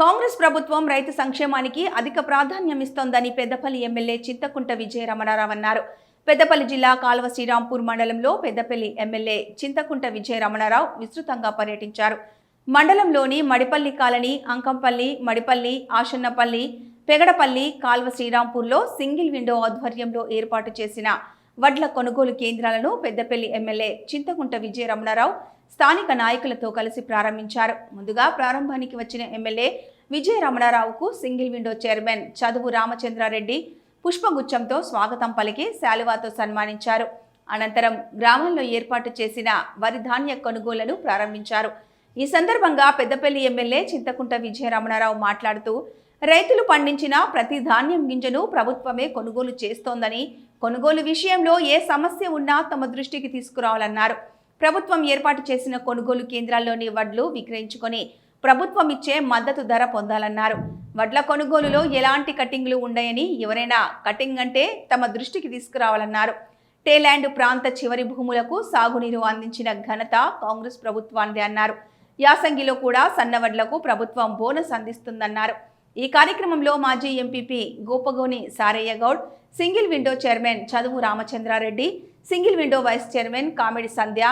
కాంగ్రెస్ ప్రభుత్వం రైతు సంక్షేమానికి అధిక ప్రాధాన్యం ఇస్తోందని పెద్దపల్లి ఎమ్మెల్యే చింతకుంట విజయ రమణారావు అన్నారు. పెద్దపల్లి జిల్లా కాల్వ శ్రీరాంపూర్ మండలంలో పెద్దపల్లి ఎమ్మెల్యే చింతకుంట విజయ రమణారావు విస్తృతంగా పర్యటించారు. మండలంలోని మడిపల్లి కాలనీ అంకంపల్లి మడిపల్లి ఆషన్నపల్లి పెగడపల్లి కాల్వ శ్రీరాంపూర్లో సింగిల్ విండో ఆధ్వర్యంలో ఏర్పాటు చేసిన వడ్ల కొనుగోలు కేంద్రాలను పెద్దపల్లి ఎమ్మెల్యే చింతకుంట విజయ రమణారావు స్థానిక నాయకులతో కలిసి ప్రారంభించారు. ముందుగా ప్రారంభానికి వచ్చిన MLA Vijaya రమణారావుకు single window chairman Chaduvu Ramachandrareddy పుష్పగుచ్చంతో స్వాగతం పలికి శాలువాతో సన్మానించారు. అనంతరం గ్రామంలో ఏర్పాటు చేసిన వరి ధాన్య కొనుగోళ్ళను ప్రారంభించారు. ఈ సందర్భంగా పెద్దపల్లి ఎమ్మెల్యే చింతకుంట విజయ రమణారావు మాట్లాడుతూ రైతులు పండించిన ప్రతి ధాన్యం గింజను ప్రభుత్వమే కొనుగోలు చేస్తోందని కొనుగోలు విషయంలో ఏ సమస్య ఉన్నా తమ దృష్టికి తీసుకురావాలన్నారు. ప్రభుత్వం ఏర్పాటు చేసిన కొనుగోలు కేంద్రాల్లోని వడ్లు విక్రయించుకొని ప్రభుత్వం ఇచ్చే మద్దతు ధర పొందాలన్నారు. వడ్ల కొనుగోలులో ఎలాంటి కటింగ్లు ఉండయని ఎవరైనా కటింగ్ అంటే తమ దృష్టికి తీసుకురావాలన్నారు. టేలాండ్ ప్రాంత చివరి భూములకు సాగునీరు అందించిన ఘనత కాంగ్రెస్ ప్రభుత్వానిదే అన్నారు. యాసంగిలో కూడా సన్నవడ్లకు ప్రభుత్వం బోనస్ అందిస్తుందన్నారు. ఈ కార్యక్రమంలో మాజీ MPP Gopagoni Saraiah Goud single window chairman Chaduvu Ramachandra Reddy single window vice chairman Kamedi Sandhya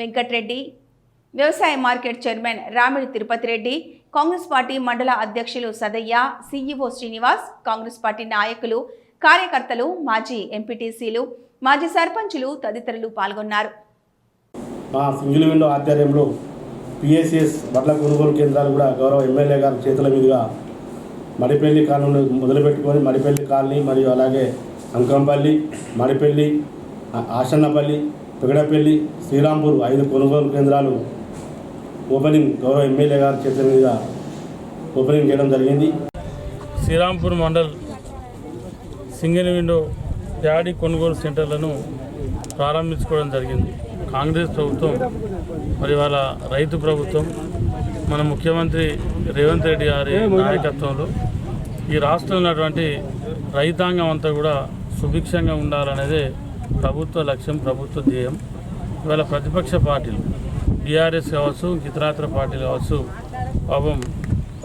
Venkat Reddy వ్యవసాయ market chairman Ramidi Tirupati Reddy Congress party మండల అధ్యక్షులు Sadaiah CEO Srinivas Congress party నాయకులు కార్యకర్తలు మాజీ ఎంపీటీసీలు మాజీ సర్పంచులు తదితరులు పాల్గొన్నారు. మా సింగిల్ విండో ఆధ్వర్యంలో పిఎస్ఎస్ బట్ల కొనుగోలు కేంద్రాలు కూడా గౌరవ ఎమ్మెల్యే గారి చేతుల మీదుగా మడిపల్లి కాలనీ మొదలుపెట్టుకొని మడిపల్లి కాలనీ మరియు అలాగే అంకంపల్లి మడిపల్లి ఆసన్నపల్లి పెగడపల్లి శ్రీరాంపూర్ ఐదు కొనుగోలు కేంద్రాలు ఓపెనింగ్ గౌరవ ఎమ్మెల్యే గారి చేతుల మీద ఓపెనింగ్ చేయడం జరిగింది. Srirampur mandal single window paddy కొనుగోలు సెంటర్లను ప్రారంభించుకోవడం జరిగింది. కాంగ్రెస్ ప్రభుత్వం మరి వాళ్ళ రైతు ప్రభుత్వం మన ముఖ్యమంత్రి రేవంత్ రెడ్డి గారి నాయకత్వంలో ఈ రాష్ట్రంలో ఉన్నటువంటి రైతాంగం అంతా కూడా సుభిక్షంగా ఉండాలనేదే ప్రభుత్వ లక్ష్యం ప్రభుత్వ ధ్యేయం. ఇవాళ ప్రతిపక్ష పార్టీలు బీఆర్ఎస్ కావచ్చు ఇతరాతర పార్టీలు కావచ్చు పాపం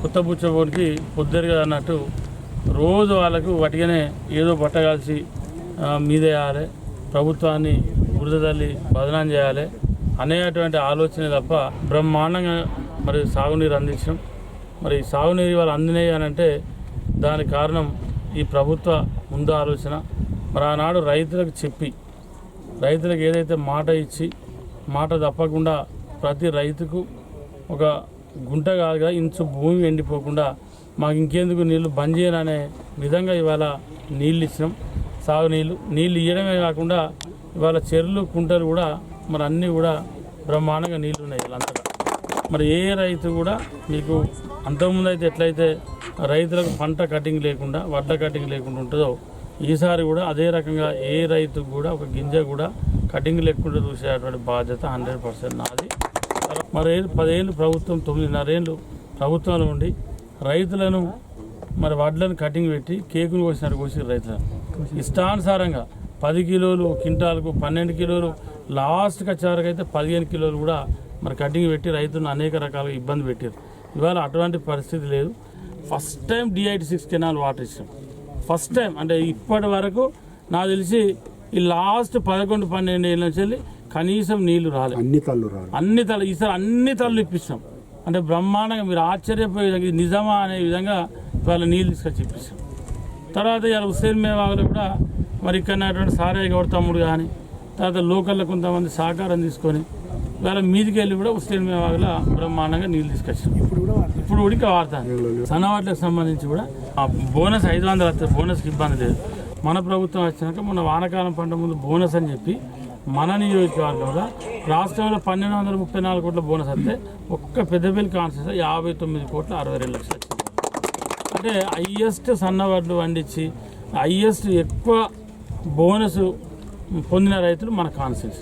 కుత్తపుచ్చబోడికి పొద్దురుగా అన్నట్టు రోజు వాళ్ళకు వాటికనే ఏదో పట్టగాల్సి మీదేయాలి ప్రభుత్వాన్ని బురద తల్లి బదనాం చేయాలి అనేటువంటి ఆలోచన తప్ప బ్రహ్మాండంగా మరి సాగునీరు అందించడం. మరి సాగునీరు వాళ్ళు అందినాయి అని అంటే దానికి కారణం ఈ ప్రభుత్వ ముందు ఆలోచన. మరి ఆనాడు రైతులకు చెప్పి రైతులకు ఏదైతే మాట ఇచ్చి మాట తప్పకుండా ప్రతి రైతుకు ఒక గుంట కాదుగా ఇంచు భూమి ఎండిపోకుండా మాకు ఇంకెందుకు నీళ్ళు బంద్ చేయననే విధంగా ఇవాళ నీళ్ళు ఇచ్చినాం. సాగునీళ్ళు నీళ్ళు ఇవ్వడమే కాకుండా ఇవాళ చెరువులు కుంటలు కూడా మరి అన్నీ కూడా బ్రహ్మాండంగా నీళ్ళు ఉన్నాయి అంతగా మరి ఏ రైతు కూడా మీకు అంతకుముందు అయితే ఎట్లయితే రైతులకు పంట కటింగ్ లేకుండా వడ్ల కటింగ్ లేకుండా ఉంటుందో ఈసారి కూడా అదే రకంగా ఏ రైతు కూడా ఒక గింజ కూడా కటింగ్ లేకుండా చూసేటువంటి బాధ్యత హండ్రెడ్ పర్సెంట్ నాది. మరి పదేళ్ళు ప్రభుత్వం తొమ్మిదిన్నరేళ్ళు ప్రభుత్వంలో ఉండి రైతులను మరి వడ్లను కటింగ్ పెట్టి కేకులు కోసినట్టు కోసి రైతులను. ఇష్టానుసారంగా పది కిలోలు క్వింటాలకు పన్నెండు కిలోలు లాస్ట్కి వచ్చేవరకైతే అయితే పదిహేను కిలోలు కూడా మరి కటింగ్ పెట్టి రైతులను అనేక రకాలుగా ఇబ్బంది పెట్టారు ఇవాళ అటువంటి పరిస్థితి లేదు. First time DIT six canal water ఇచ్చాం ఫస్ట్ టైం అంటే ఇప్పటి వరకు నాకు తెలిసి ఈ లాస్ట్ పదకొండు పన్నెండు ఏళ్ళ నుంచి వెళ్ళి కనీసం నీళ్ళు రాలేదు అన్ని తల్లు రాడు అన్ని తల ఈసారి అన్ని తలలు ఇప్పించాం అంటే బ్రహ్మాండంగా మీరు ఆశ్చర్యపోయే విధంగా నిజమా అనే విధంగా వాళ్ళ నీళ్ళు తీసుకొచ్చి ఇప్పించాం తర్వాత ఇలా హుస్సేన్ మేవాగులు కూడా మరి ఇక్కడ సారయ్య గౌడ్ తమ్ముడు కానీ తర్వాత లోకల్లో కొంతమంది సహకారం తీసుకొని వాళ్ళ మీదికి వెళ్ళి కూడా హుస్సేన్ మేవాగుల బ్రహ్మాండంగా నీళ్ళు తీసుకొచ్చాం ఇప్పుడు ఉడిక వాడతాను సన్నవాట్లకు సంబంధించి కూడా ఆ బోనస్ ఐదు వందలు వస్తే బోనస్కి ఇబ్బంది లేదు. మన ప్రభుత్వం వచ్చినాక మొన్న వానకాలం పంట ముందు బోనస్ అని చెప్పి మన నియోజకవర్గంలో రాష్ట్రంలో పన్నెండు వందల ముప్పై నాలుగు కోట్ల బోనస్ వస్తే ఒక్క పెద్దపల్లి కాన్సెస్ యాభై తొమ్మిది కోట్ల అరవై రెండు లక్షలు అంటే హయ్యెస్ట్ సన్నవడ్లు పండించి హయ్యెస్ట్ ఎక్కువ బోనస్ పొందిన రైతులు మన కాన్సెన్స్